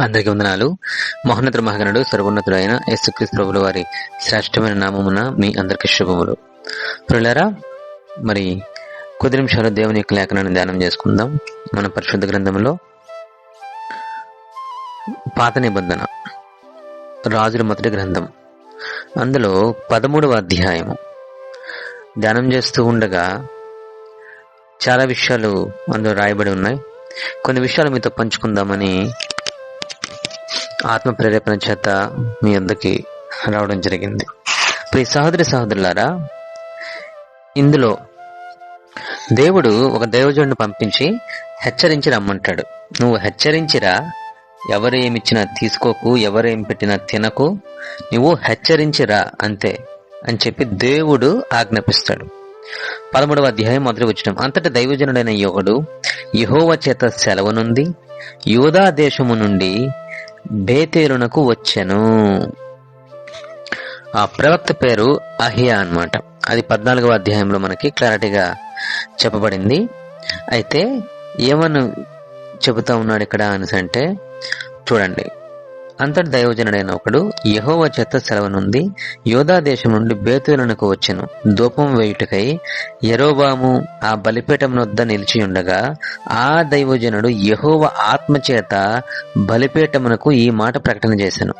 అందరికీ వందనాలు. మహోన్నత మహగణుడు సర్వోన్నతుడైన యేసుక్రీస్తు ప్రభుల వారి శ్రేష్టమైన నామమున మీ అందరికీ శుభములు. ప్రియులారా మరి కొద్ది నిమిషాలు దేవుని యొక్క లేఖనాన్ని ధ్యానం చేసుకుందాం. మన పరిశుద్ధ గ్రంథంలో పాత నిబంధన రాజుల మొదటి గ్రంథం. అందులో పదమూడవ అధ్యాయము. ధ్యానం చేస్తూ ఉండగా చాలా విషయాలు అందులో రాయబడి ఉన్నాయి. కొన్ని విషయాలు మీతో పంచుకుందామని ఆత్మ ప్రేరేపణ చేత మీ అందరికి రావడం జరిగింది. ప్రియ సహోదరి సహోదరులారా ఇందులో దేవుడు ఒక దైవజుడిని పంపించి హెచ్చరించి రమ్మంటాడు. నువ్వు హెచ్చరించిరా ఎవరు ఏమిచ్చినా తీసుకోకు ఎవరు ఏమి పెట్టినా తినకు నువ్వు హెచ్చరించిరా అంతే అని చెప్పి దేవుడు ఆజ్ఞాపిస్తాడు. పదమూడవ అధ్యాయం మొదటి వచ్చిన అంతటి దైవజనుడైన యోగుడు యహోవ చేత సెలవునుంది యూదా దేశము నుండి బేతేలునకు వచ్చెను. ఆ ప్రవక్త పేరు అహియా అన్నమాట. అది పద్నాలుగవ అధ్యాయంలో మనకి క్లారిటీగా చెప్పబడింది. అయితే ఏమని చెబుతా ఉన్నాడు ఇక్కడ అనేసి అంటే చూడండి. అంతర్దయోజనుడైన దైవజనుడైన ఒకడు యహోవ చేత సెలవునుంది యోధా దేశం నుండి బేతులకు వచ్చెను. ధూపం వేయుటకై యరోబాము ఆ బలిపీఠం వద్ద నిలిచి ఉండగా ఆ దైవజనుడు యహోవ ఆత్మచేత బలిపీఠమునకు ఈ మాట ప్రకటన చేశాను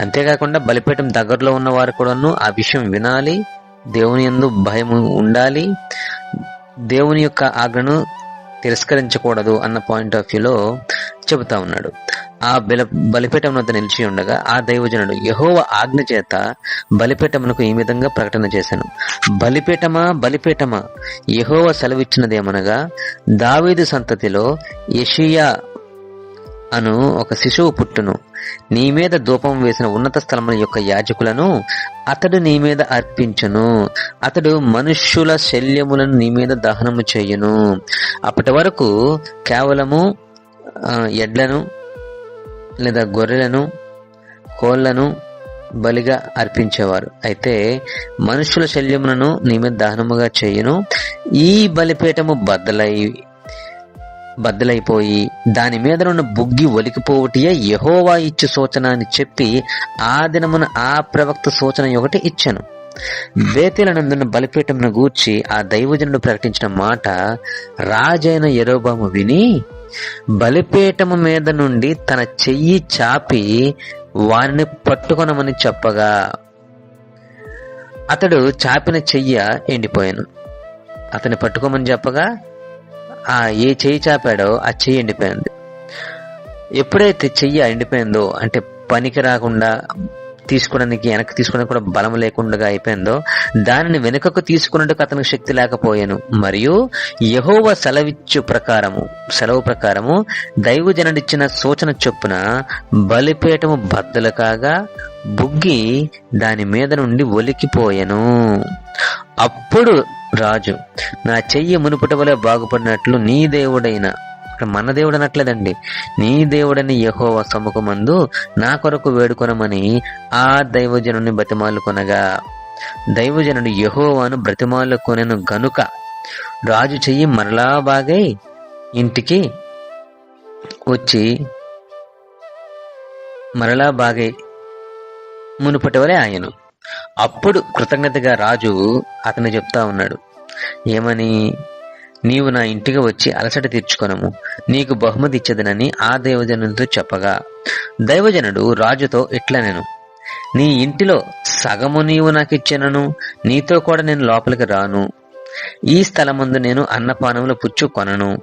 అంతేకాకుండా బలిపీఠం దగ్గరలో ఉన్న వారు కూడాను ఆ విషయం వినాలి దేవుని యందు భయం ఉండాలి దేవుని యొక్క ఆజ్ఞను తిరస్కరించకూడదు అన్న పాయింట్ ఆఫ్ వ్యూలో చెబుతా ఉన్నాడు. ఆ బల బలిపీఠం వద్ద నిలిచి ఉండగా ఆ దైవజనుడు యహోవ ఆజ్ఞ చేత బలిపీఠమునకు ఈ విధంగా ప్రకటన చేశాను. బలిపీఠమా బలిపీఠమా? యహోవ సెలవిచ్చినదేమనగా దావీదు సంతతిలో యషియా అను ఒక శిశువు పుట్టును. నీ మీద ధూపం వేసిన ఉన్నత స్థలముల యొక్క యాజకులను అతడు నీ మీద అర్పించును. అతడు మనుష్యుల శల్యములను నీ మీద దహనము చేయును. అప్పటి వరకు కేవలము ఎడ్లను లేదా గొర్రెలను కోళ్ళను బలిగా అర్పించేవారు. అయితే మనుషుల శల్యములను నీ మీద దహనముగా చేయను. ఈ బలిపీఠము బద్దలై బద్దలైపోయి దాని మీద ఉన్న బుగ్గి ఒలికిపోవటియే యహోవా ఇచ్చు సూచన అని చెప్పి ఆ దినమున ఆ ప్రవక్త సూచన ఒకటి ఇచ్చాను. బేతేలనందున్న బలిపీఠంను గూర్చి ఆ దైవజనుడు ప్రకటించిన మాట రాజైన యరోబాము విని బలిపీఠము మీద నుండి తన చెయ్యి చాపి వారిని పట్టుకొనమని చెప్పగా అతడు చాపిన చెయ్య ఎండిపోయాను. అతని పట్టుకోమని చెప్పగా ఆ ఏ చెయ్యి చాపాడో ఆ చెయ్యి ఎండిపోయింది. ఎప్పుడైతే చెయ్యి ఎండిపోయిందో అంటే పనికి రాకుండా తీసుకోవడానికి వెనక్కి తీసుకోవడానికి కూడా బలం లేకుండా అయిపోయిందో దానిని వెనుకకు తీసుకున్నట్టుకు అతనికి శక్తి లేకపోయాను. మరియు యహోవ సెలవిచ్చు ప్రకారము సెలవు ప్రకారము దైవజనుడిచ్చిన సూచన చొప్పున బలిపీఠము బద్దలు కాగా బుగ్గి దాని మీద నుండి ఒలికిపోయాను. అప్పుడు రాజు నా చెయ్యి మునుపటి వలె బాగుపడినట్లు నీ దేవుడైన ఇక్కడ మన దేవుడు అనట్లేదండి. నీ దేవుడని యహోవ సముఖమందు నా కొరకు వేడుకొనమని ఆ దైవజనుని బతిమాలు కొనగా దైవజనుడు యహోవాను బ్రతిమాలు కొనెను గనుక రాజు చెయ్యి మరలా బాగై ఇంటికి వచ్చి మరలా బాగై మునుపటి వలె ఆయను. అప్పుడు కృతజ్ఞతగా రాజు అతను చెప్తా ఉన్నాడు. ఏమని? నీవు నా ఇంటికి వచ్చి అలసట తీర్చుకొనము. నీకు బహుమతి ఇచ్చదనని ఆ దైవజనుడితో చెప్పగా. దైవజనుడు రాజుతో ఇట్లనెను. నీ ఇంటిలో సగము నీవు నాకు నీతో కూడా నేను లోపలికి రాను. ఈ స్థలమందు నేను అన్నపానములు పుచ్చుకొనను.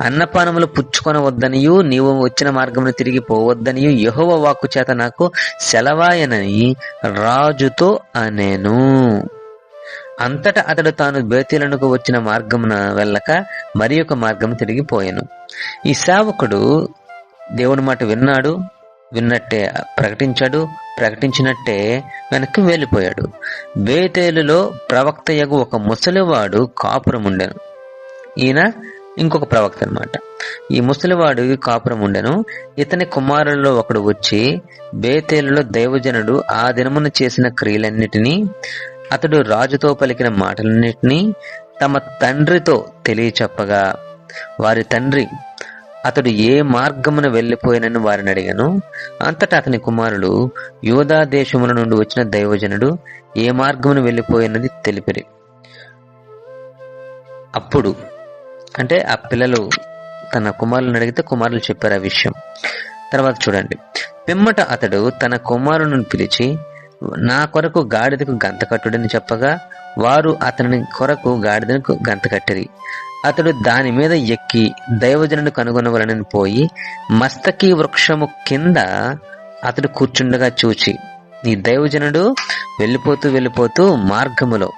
అన్నపానములు పుచ్చుకొనవద్దనియు నీవు వచ్చిన మార్గమును తిరిగి పోవద్దనియు యహోవ వాక్కు చేత నాకు సెలవాయనని రాజుతో అనేను. అంతటా అతడు తాను బేతీలనుకు వచ్చిన మార్గమున వెళ్ళక మరి ఒక మార్గం తిరిగిపోయాను ఈ సేవకుడు దేవుని మాట విన్నాడు విన్నట్టే ప్రకటించాడు ప్రకటించినట్టే వెనక్కి వెళ్ళిపోయాడు బేతేలులో ప్రవక్తయగు ఒక ముసలివాడు కాపురం ఉండెను ఈయన ఇంకొక ప్రవక్త అనమాట ఈ ముసలివాడు కాపురం ఉండెను ఇతని కుమారుల్లో ఒకడు వచ్చి బేతేలులో దైవజనుడు ఆ దినమున చేసిన క్రియలన్నిటినీ అతడు రాజుతో పలికిన మాటలన్నింటినీ తమ తండ్రితో తెలియచెప్పగా. వారి తండ్రి అతడు ఏ మార్గమున వెళ్ళిపోయినని వారిని అడిగాను. అంతటా అతని కుమారుడు యోధా దేశముల నుండి వచ్చిన దైవజనుడు ఏ మార్గమున వెళ్ళిపోయినది తెలిపిరి. అప్పుడు అంటే ఆ పిల్లలు తన కుమారులను అడిగితే కుమారులు చెప్పారు ఆ విషయం. తర్వాత చూడండి. పిమ్మట అతడు తన కుమారుని పిలిచి నా కొరకు గాడిదకు గంత కట్టుడని చెప్పగా వారు అతని కొరకు గాడిదకు గంత కట్టిరి. అతడు దాని మీద ఎక్కి దైవజనుడు కనుగొనవలనని పోయి మస్తకి వృక్షము కింద అతడు కూర్చుండగా చూచి ఈ దైవజనుడు వెళ్ళిపోతూ వెళ్ళిపోతూ మార్గములో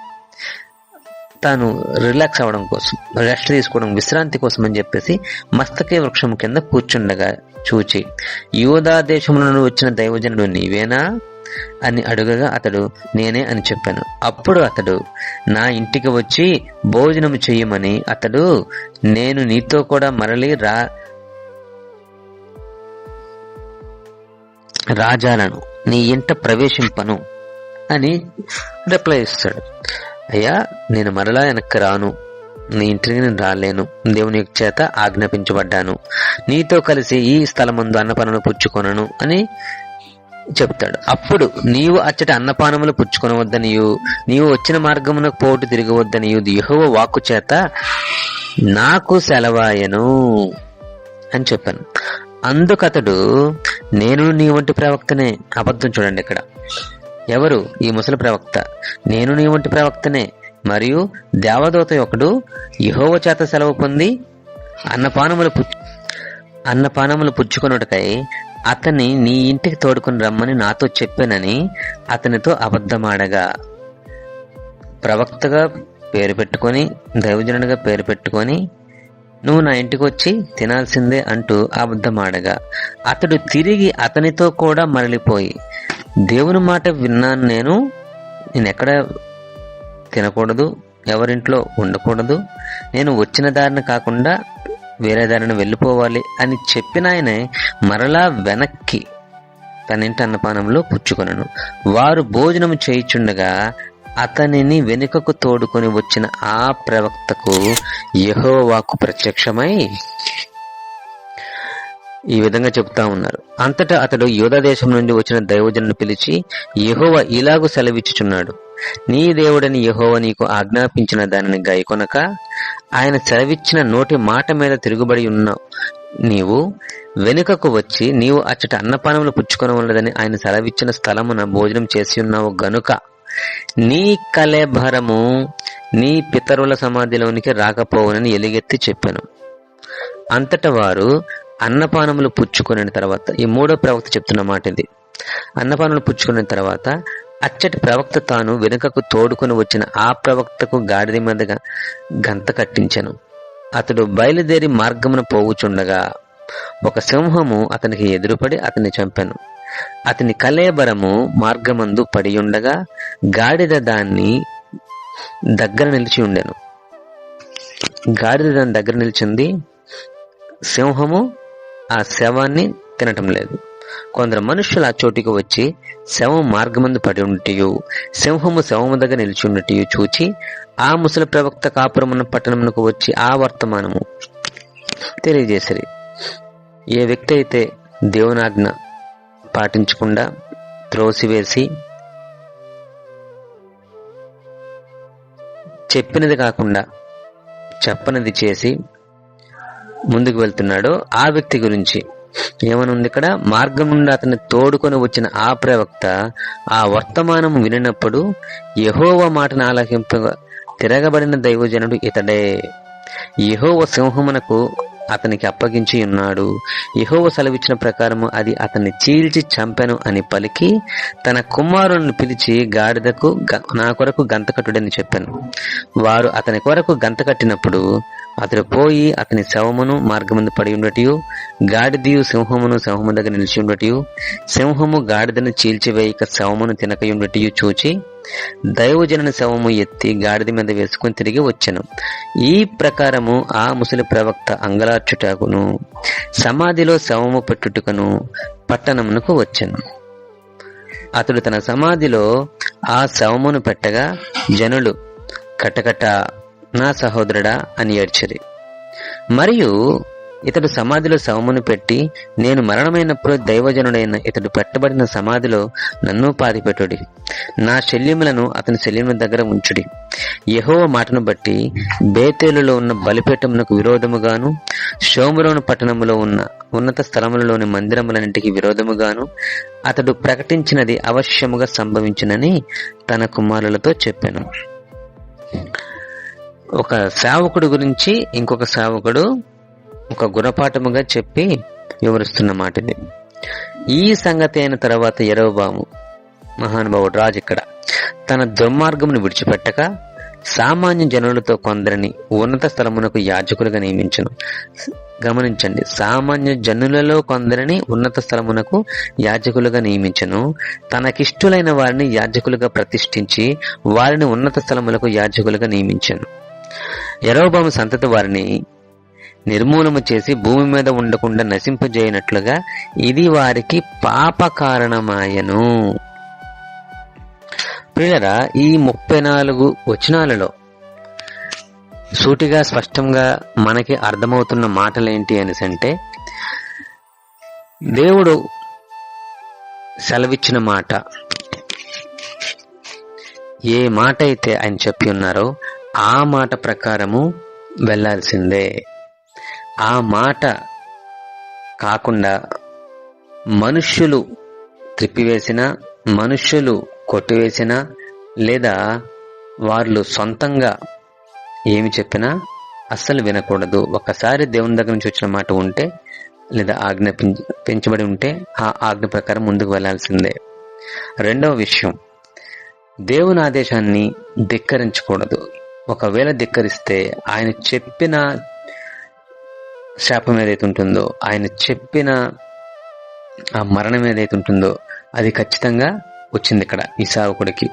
తాను రిలాక్స్ అవ్వడం కోసం రెస్ట్ తీసుకోవడం విశ్రాంతి కోసం అని చెప్పేసి మస్తకే వృక్షం కింద కూర్చుండగా చూచి యోధా దేశంలో నుండి వచ్చిన దైవజనుడు నీవేనా? అని అడుగగా అతడు నేనే అని చెప్పాను. అప్పుడు అతడు నా ఇంటికి వచ్చి భోజనం చెయ్యమని అతడు నేను నీతో కూడా మరలి రా రాజాలను నీ ఇంట ప్రవేశింపను అని రిప్లై ఇస్తాడు. అయ్యా నేను మరలా వెనక్కి రాను. నీ ఇంటికి నేను రాలేను. దేవుని చేత ఆజ్ఞాపించబడ్డాను. నీతో కలిసి ఈ స్థలమందు అన్నపానములు పుచ్చుకొనను అని చెప్తాడు. అప్పుడు నీవు అచ్చట అన్నపానములు పుచ్చుకొనవద్దనియు నీవు వచ్చిన మార్గమున పోటు తిరగవద్దనియు యెహోవా వాక్కు చేత నాకు సెలవాయను అని చెప్పాను. అందుకతడు నేను నీ వంటి ప్రవక్తనే. అబద్ధం చూడండి ఇక్కడ. ఎవరు? ఈ ముసలి ప్రవక్త. నేను నీ వంటి ప్రవక్తనే. మరియు దేవదూత ఒకడు యహోవ చేత సెలవు పొంది అన్నపానములు పుచ్చు అన్నపానములు పుచ్చుకొనుటకై అతన్ని నీ ఇంటికి తోడుకుని రమ్మని నాతో చెప్పానని అతనితో అబద్ధమాడగా. ప్రవక్తగా పేరు పెట్టుకొని దైవజనుడిగా పేరు పెట్టుకొని నువ్వు నా ఇంటికి వచ్చి తినాల్సిందే అంటూ అబద్ధమాడగా. అతడు తిరిగి అతనితో కూడా మరలిపోయి దేవుని మాట విన్నాను నేను. నేను ఎక్కడ తినకూడదు ఎవరింట్లో ఉండకూడదు. నేను వచ్చిన దారిని కాకుండా వేరే దారిని వెళ్ళిపోవాలి అని చెప్పిన ఆయనే మరలా వెనక్కి తన ఇంటి అన్నపానంలో పుచ్చుకొనను వారు భోజనము చేయిచుండగా అతనిని వెనుకకు తోడుకొని వచ్చిన ఆ ప్రవక్తకు యహోవాకు ప్రత్యక్షమై ఈ విధంగా చెప్తా ఉన్నారు. అంతటా అతడు యోధా దేశం నుండి వచ్చిన దైవజను పిలిచి యహోవ ఇలాగూ సెలవిచ్చుచున్నాడు. నీ దేవుడని యహోవ నీకు ఆజ్ఞాపించిన దానిని గైకొనక ఆయన చదివిచ్చిన నోటి మాట మీద తిరుగుబడి ఉన్న నీవు వెనుకకు వచ్చి నీవు అచ్చట అన్నపానములు పుచ్చుకొనవలదని ఆయన సెలవిచ్చిన స్థలమున భోజనం చేసి ఉన్నావు గనుక నీ కలేభరము నీ పితరుల సమాధిలోనికి రాకపోవునని ఎలుగెత్తి చెప్పాను. అంతట వారు అన్నపానములు పుచ్చుకుని తర్వాత ఈ మూడో ప్రవక్త చెప్తున్న మాట ఇది అన్నపానములు పుచ్చుకున్న తర్వాత అచ్చటి ప్రవక్త తాను వెనుకకు తోడుకొని వచ్చిన ఆ ప్రవక్తకు గాడిద మీదగా గంత కట్టించెను. అతడు బయలుదేరి మార్గమున పోవుచుండగా ఒక సింహము అతనికి ఎదురుపడి అతన్ని చంపాను. అతని కలేబరము మార్గమందు పడి ఉండగా గాడిద దాన్ని దగ్గర నిలిచి ఉండెను. గాడిద దాని దగ్గర నిలిచింది సింహము ఆ శవాన్ని తినటం లేదు. కొందరు మనుషులు ఆ చోటికి వచ్చి శవం మార్గమందు పడి ఉంటియు. సింహము శవము దగ్గర నిలిచిన్నట్టు చూచి ఆ ముసలి ప్రవక్త కాపురమున్న పట్టణమునకు వచ్చి ఆ వర్తమానము తెలియజేసరి. ఏ వ్యక్తి అయితే దేవునాజ్ఞ పాటించకుండా త్రోసివేసి చెప్పినది కాకుండా చెప్పనిది చేసి ముందుకు వెళ్తున్నాడో ఆ వ్యక్తి గురించి ఏమనుంది ఇక్కడ? మార్గం నుండి అతన్ని తోడుకొని వచ్చిన ఆ ప్రవక్త ఆ వర్తమానం వినినప్పుడు యహోవ మాటను ఆలకింప తిరగబడిన దైవజనుడు ఇతడే. యహోవ సింహమునకు అతనికి అప్పగించి ఉన్నాడు. యహోవ సెలవిచ్చిన ప్రకారము అది అతన్ని చీల్చి చంపెను అని పలికి తన కుమారుని పిలిచి గాడిదకు నా కొరకు గంత కట్టుడని చెప్పాను. వారు అతని కొరకు గంత కట్టినప్పుడు అతడు పోయి అతని శవమును మార్గమందు పడి ఉండటియు గాడిదయు సింహమును సింహము దగ్గర నిలిచి ఉండటియు సింహము గాడిదను చీల్చివేయక శవమును తినకయుండటియు చూచి దైవజనుని శవము ఎత్తి గాడిద మీద వేసుకుని తిరిగి వచ్చాను. ఈ ప్రకారము ఆ ముసలి ప్రవక్త అంగలార్చుటకును సమాధిలో శవము పెట్టుటకును పట్టణమునకు వచ్చాను. అతడు తన సమాధిలో ఆ శవమును పెట్టగా జనులు కటకట నా సహోదరుడా అని ఏడ్చిరి. మరియు ఇతడు సమాధిలో శవమును పెట్టి నేను మరణమైనప్పుడు దైవజనుడైన ఇతడు పెట్టబడిన సమాధిలో నన్ను పాతిపెట్టుడి. నా శల్యములను అతని శల్యముల దగ్గర ఉంచుడి. యహోవ మాటను బట్టి బేతేలులో ఉన్న బలిపీఠమునకు విరోధముగాను షోములోని పట్టణములో ఉన్న ఉన్నత స్థలములలోని మందిరములన్నింటికి విరోధముగాను అతడు ప్రకటించినది అవశ్యముగా సంభవించినని తన కుమారులతో చెప్పాను. ఒక సేవకుడు గురించి ఇంకొక సేవకుడు ఒక గుణపాఠముగా చెప్పి వివరిస్తున్న మాట ఇది ఈ సంగతి అయిన తర్వాత ఎరవబాము మహానుభావుడు రాజు ఇక్కడ తన దుర్మార్గమును విడిచిపెట్టక సామాన్య జనులతో కొందరిని ఉన్నత స్థలమునకు యాజకులుగా నియమించను. గమనించండి సామాన్య జనులలో కొందరిని ఉన్నత స్థలమునకు యాజకులుగా నియమించను. తనకిష్టులైన వారిని యాజకులుగా ప్రతిష్ఠించి వారిని ఉన్నత స్థలములకు యాజకులుగా నియమించను. ఎరవబాము సంతతి వారిని నిర్మూలము చేసి భూమి మీద ఉండకుండా నశింపజేయనట్లుగా ఇది వారికి పాప కారణమాయను. ప్రియులరా ఈ ముప్పై నాలుగు వచనాలలో సూటిగా స్పష్టంగా మనకి అర్థమవుతున్న మాటలేంటి అనేసి అంటే దేవుడు సెలవిచ్చిన మాట ఏ మాట అయితే ఆయన చెప్పి ఉన్నారో ఆ మాట ప్రకారము వెళ్ళాల్సిందే. ఆ మాట కాకుండా మనుష్యులు త్రిప్పివేసిన మనుష్యులు కొట్టివేసిన లేదా వాళ్ళు సొంతంగా ఏమి చెప్పినా అస్సలు వినకూడదు. ఒకసారి దేవుని దగ్గర నుంచి వచ్చిన మాట ఉంటే లేదా ఆజ్ఞ పెంచబడి ఉంటే ఆ ఆజ్ఞ ప్రకారం ముందుకు వెళ్ళాల్సిందే. రెండవ విషయం. దేవుని ఆదేశాన్ని ధిక్కరించకూడదు. ఒకవేళ ధిక్కరిస్తే ఆయన చెప్పిన శాపం ఏదైతే ఉంటుందో ఆయన చెప్పిన ఆ మరణం ఏదైతే ఉంటుందో అది ఖచ్చితంగా వచ్చింది ఇక్కడ ఈ సావకుడికి.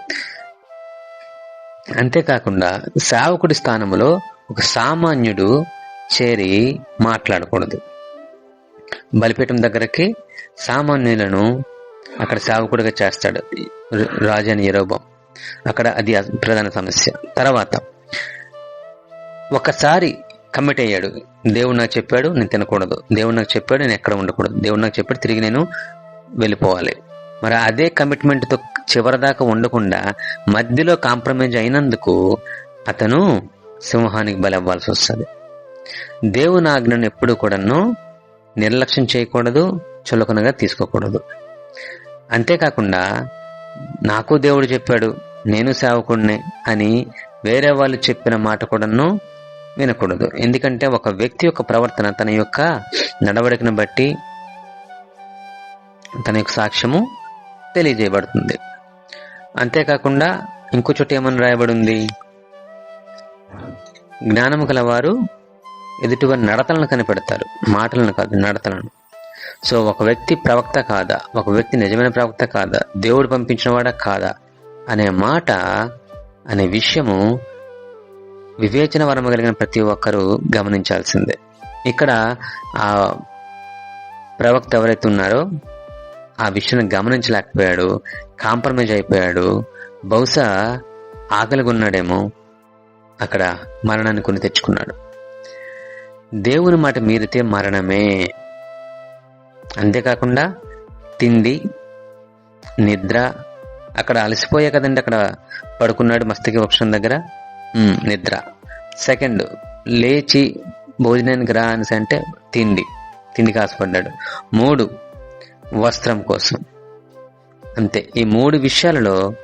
అంతేకాకుండా సావకుడి స్థానంలో ఒక సామాన్యుడు చేరి మాట్లాడకూడదు. బలిపీఠం దగ్గరకి సామాన్యులను అక్కడ సావకుడిగా చేస్తాడు రాజని ఎరోబం అక్కడ అది ప్రధాన సమస్య. తర్వాత ఒకసారి కమిట్ అయ్యాడు. దేవుడు నాకు చెప్పాడు నేను తినకూడదు. దేవుడు నాకు చెప్పాడు నేను ఎక్కడ ఉండకూడదు. దేవుడు నాకు చెప్పాడు తిరిగి నేను వెళ్ళిపోవాలి. మరి అదే కమిట్మెంట్తో చివరిదాకా ఉండకుండా మధ్యలో కాంప్రమైజ్ అయినందుకు అతను సింహానికి బలి ఇవ్వాల్సి వస్తుంది. దేవుని ఆజ్ఞను ఎప్పుడు కూడాను నిర్లక్ష్యం చేయకూడదు చులకనగా తీసుకోకూడదు. అంతేకాకుండా నాకు దేవుడు చెప్పాడు నేను సేవకుడినే అని వేరే వాళ్ళు చెప్పిన మాట కూడాను వినకూడదు. ఎందుకంటే ఒక వ్యక్తి యొక్క ప్రవర్తన తన యొక్క నడవడికను బట్టి తన యొక్క సాక్ష్యము తెలియజేయబడుతుంది. అంతేకాకుండా ఇంకో చోట ఏమని రాయబడి ఉంది జ్ఞానము గలవారు ఎదుటివారి నడతలను కనిపెడతారు. మాటలను కాదు నడతలను. సో ఒక వ్యక్తి ప్రవక్త కాదా? ఒక వ్యక్తి నిజమైన ప్రవక్త కాదా? దేవుడు పంపించినవాడా కాదా? అనే మాట అనే విషయము వివేచన వరము కలిగిన ప్రతి ఒక్కరూ గమనించాల్సిందే. ఇక్కడ ఆ ప్రవక్త ఎవరైతే ఉన్నారో ఆ విషయాన్ని గమనించలేకపోయాడు కాంప్రమైజ్ అయిపోయాడు బహుశా ఆకలిగా ఉన్నాడేమో అక్కడ మరణాన్ని కొని తెచ్చుకున్నాడు. దేవుని మాట మీరితే మరణమే. అంతేకాకుండా తిండి నిద్ర అక్కడ అలసిపోయా కదండి అక్కడ పడుకున్నాడు మస్తకి వృక్షం దగ్గర. నిద్ర. సెకండ్ లేచి భోజనానికి రా అని అంటే తిండి. తిండికి ఆశపడ్డాడు మూడు వస్త్రం కోసం. అంతే. ఈ మూడు విషయాలలో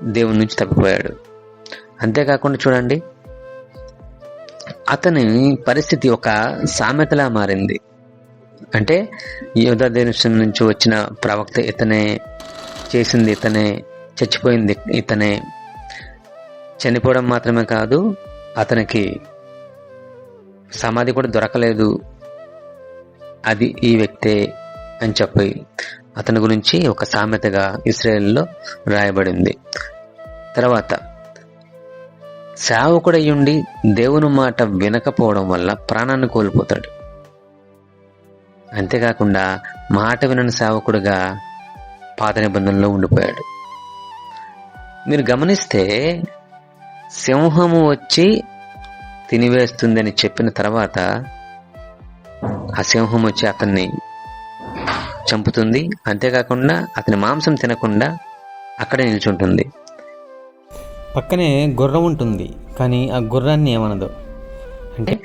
దేవుని నుంచి తప్పిపోయాడు. అంతేకాకుండా చూడండి అతని పరిస్థితి ఒక సామెతలా మారింది. అంటే యోధా దేశం నుంచి వచ్చిన ప్రవక్త ఇతనే చేసింది ఇతనే చచ్చిపోయింది ఇతనే చనిపోవడం మాత్రమే కాదు అతనికి సమాధి కూడా దొరకలేదు. అది ఈ వ్యక్తే అని చెప్పి అతని గురించి ఒక సామెతగా ఇస్రాయేల్లో రాయబడింది. తర్వాత సేవకుడయ్యుండి దేవుని మాట వినకపోవడం వల్ల ప్రాణాన్ని కోల్పోతాడు. అంతేకాకుండా మాట వినని సేవకుడుగా పాత నిబంధనలో ఉండిపోయాడు. మీరు గమనిస్తే సింహము వచ్చి తినివేస్తుందని చెప్పిన తర్వాత ఆ సింహం వచ్చి అతన్ని చంపుతుంది. అంతేకాకుండా అతని మాంసం తినకుండా అక్కడే నిల్చుంటుంది. పక్కనే గుర్రం ఉంటుంది కానీ ఆ గుర్రాన్ని ఏమనదు. అంటే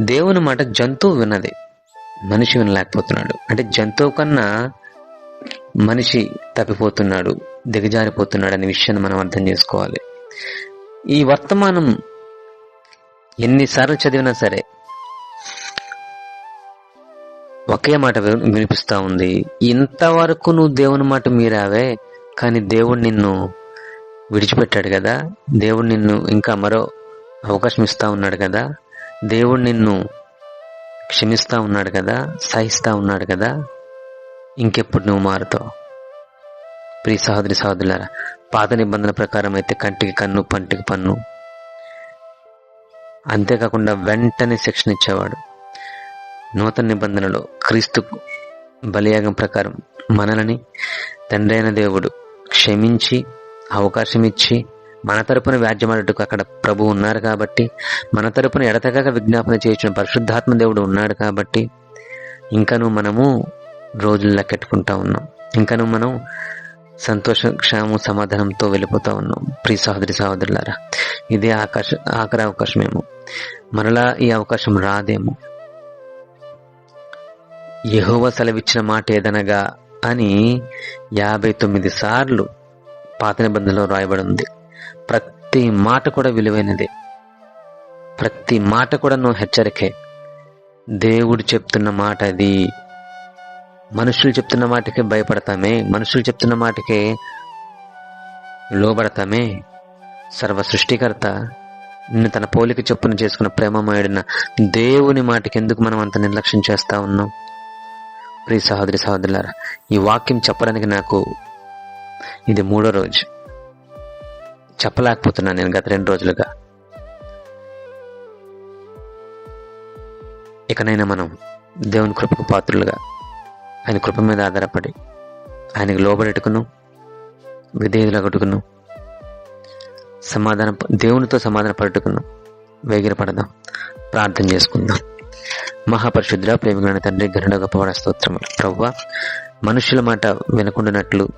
దేవుని మాట జంతువు విన్నది మనిషి వినలేకపోతున్నాడు. అంటే జంతువు కన్నా మనిషి తప్పిపోతున్నాడు దిగజారిపోతున్నాడు అనే విషయాన్ని మనం అర్థం చేసుకోవాలి. ఈ వర్తమానం ఎన్నిసార్లు చదివినా సరే ఒకే మాట వి- ఉంది. ఇంతవరకు నువ్వు దేవుని మాట మీరావే కానీ దేవుడు నిన్ను విడిచిపెట్టాడు కదా. దేవుడు నిన్ను ఇంకా మరో అవకాశం ఇస్తూ ఉన్నాడు కదా. దేవుడు నిన్ను క్షమిస్తూ ఉన్నాడు కదా సహిస్తూ ఉన్నాడు కదా. ఇంకెప్పుడు నువ్వు మారుతావు? ప్రియ సహోదరి సహోదరులారా పాత నిబంధన ప్రకారం అయితే కంటికి కన్ను పంటికి పన్ను. అంతేకాకుండా వెంటనే శిక్షణ ఇచ్చేవాడు. నూతన నిబంధనలో క్రీస్తు బలియాగం ప్రకారం మనలని తండ్రైన దేవుడు క్షమించి అవకాశం ఇచ్చి మన తరపున వ్యాజ్యమాడటకు అక్కడ ప్రభు ఉన్నారు కాబట్టి మన తరపున ఎడతగక విజ్ఞాపన చేయించిన పరిశుద్ధాత్మ దేవుడు ఉన్నాడు కాబట్టి ఇంకను మనము రోజులు లెక్కెట్టుకుంటా ఉన్నాం. ఇంకను మనం సంతోష క్షేమం సమాధానంతో వెళ్ళిపోతా ఉన్నాం. ప్రియ సహోదరి సహోదరులారా ఇదే ఆకాశ ఆఖరి అవకాశమేమో. మరలా ఈ అవకాశం రాదేమో. యహోవ సెలవిచ్చిన మాట ఏదనగా అని యాభై తొమ్మిది సార్లు పాత నిబంధనలో రాయబడి ఉంది ప్రతి మాట కూడా విలువైనదే. ప్రతి మాట కూడా నువ్వు హెచ్చరికే. దేవుడు చెప్తున్న మాట అది మనుషులు చెప్తున్న మాటకే భయపడతామే మనుషులు చెప్తున్న మాటకే లోబడతామే. సర్వ సృష్టికర్త నిన్ను తన పోలిక చొప్పున చేసుకున్న ప్రేమమయుడిన దేవుని మాటకి ఎందుకు మనం అంత నిర్లక్ష్యం చేస్తా ఉన్నాం? ప్రియ సహోదరి సహోదరులారా ఈ వాక్యం చెప్పడానికి నాకు ఇది మూడో రోజు. చెప్పలేకపోతున్నాను నేను గత రెండు రోజులుగా. ఇకనైనా మనం దేవుని కృపకు పాత్రులుగా ఆయన కృప మీద ఆధారపడి ఆయనకు లోబడేటుకును విధేయులగట్టుకును సమాధానం దేవునితో సమాధాన పడుకును వేగిరపడదాం ప్రార్థన చేసుకుందాం. మహాపరిశుద్ర ప్రేమికులైన తండ్రి గరుడ గొప్పవాడ స్తోత్రములు. ప్రవ్వ మనుషుల మాట వినకుండానట్లు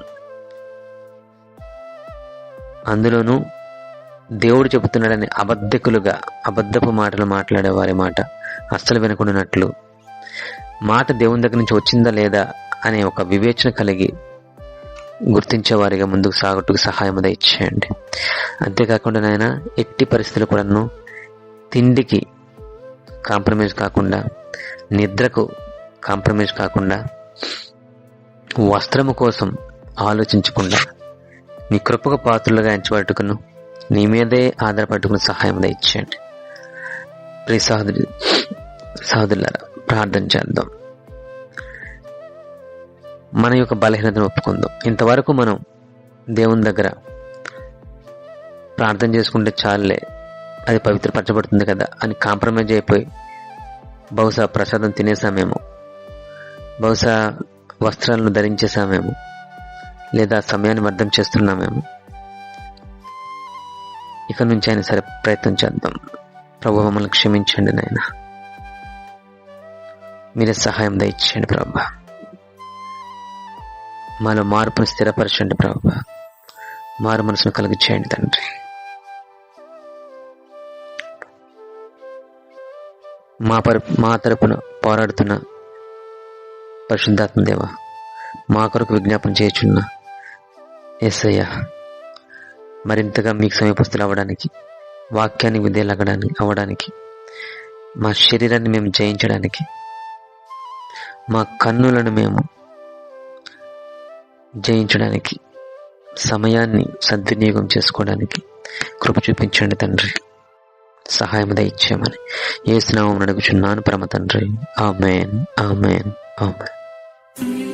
అందులోనూ దేవుడు చెబుతున్నాడని అబద్ధకులుగా అబద్ధపు మాటలు మాట్లాడే వారి మాట అస్సలు వినకుండానట్లు మాట దేవుని దగ్గర నుంచి వచ్చిందా లేదా అనే ఒక వివేచన కలిగి గుర్తించేవారిగా ముందుకు సాగుటకు సహాయం దయచేయండి. అంతేకాకుండా నాయన ఎట్టి పరిస్థితులు కూడాను తిండికి కాంప్రమైజ్ కాకుండా నిద్రకు కాంప్రమైజ్ కాకుండా వస్త్రము కోసం ఆలోచించకుండా మీ కృపకు పాత్రలుగా ఎంచబట్టుకును నీ మీదే ఆధారపట్టుకుని సహాయం దయచేయండి. ప్రియ సహోదరి సహోదరులారా ప్రార్థన చేద్దాం. మన యొక్క బలహీనతను ఒప్పుకుందాం. ఇంతవరకు మనం దేవుని దగ్గర ప్రార్థన చేసుకుంటే చాలులే అది పవిత్రపరచబడుతుంది కదా అని కాంప్రమైజ్ అయిపోయి బహుశా ప్రసాదం తినేసామేమో బహుశా వస్త్రాలను ధరించేసామేమో లేదా సమయాన్ని అర్థం చేస్తున్నామేమో ఇక నుంచి అయినా సరే ప్రయత్నం చేద్దాం. ప్రభు మమ్మల్ని క్షమించండి నాయన. మీరే సహాయం దయచేయండి ప్రభా. మాలో మార్పును స్థిరపరచండి ప్రభా. మారు మనసును కలిగి చేయండి తండ్రి. మా పరు మా తరపున పోరాడుతున్న పరిశుద్ధాత్మదేవ మా కొరకు విజ్ఞాపన చేయుచున్న ఎస్ఐ మరింతగా మీకు సమీపస్తులు అవ్వడానికి వాక్యానికి విధేయులగడానికి అవ్వడానికి మా శరీరాన్ని మేము జయించడానికి మా కన్నులను మేము జయించడానికి సమయాన్ని సద్వినియోగం చేసుకోవడానికి కృప చూపించండి తండ్రి. సహాయం దయచేయమని ఏ స్నామం నడుగుచున్నాను పరమ తండ్రి. Amen amen amen.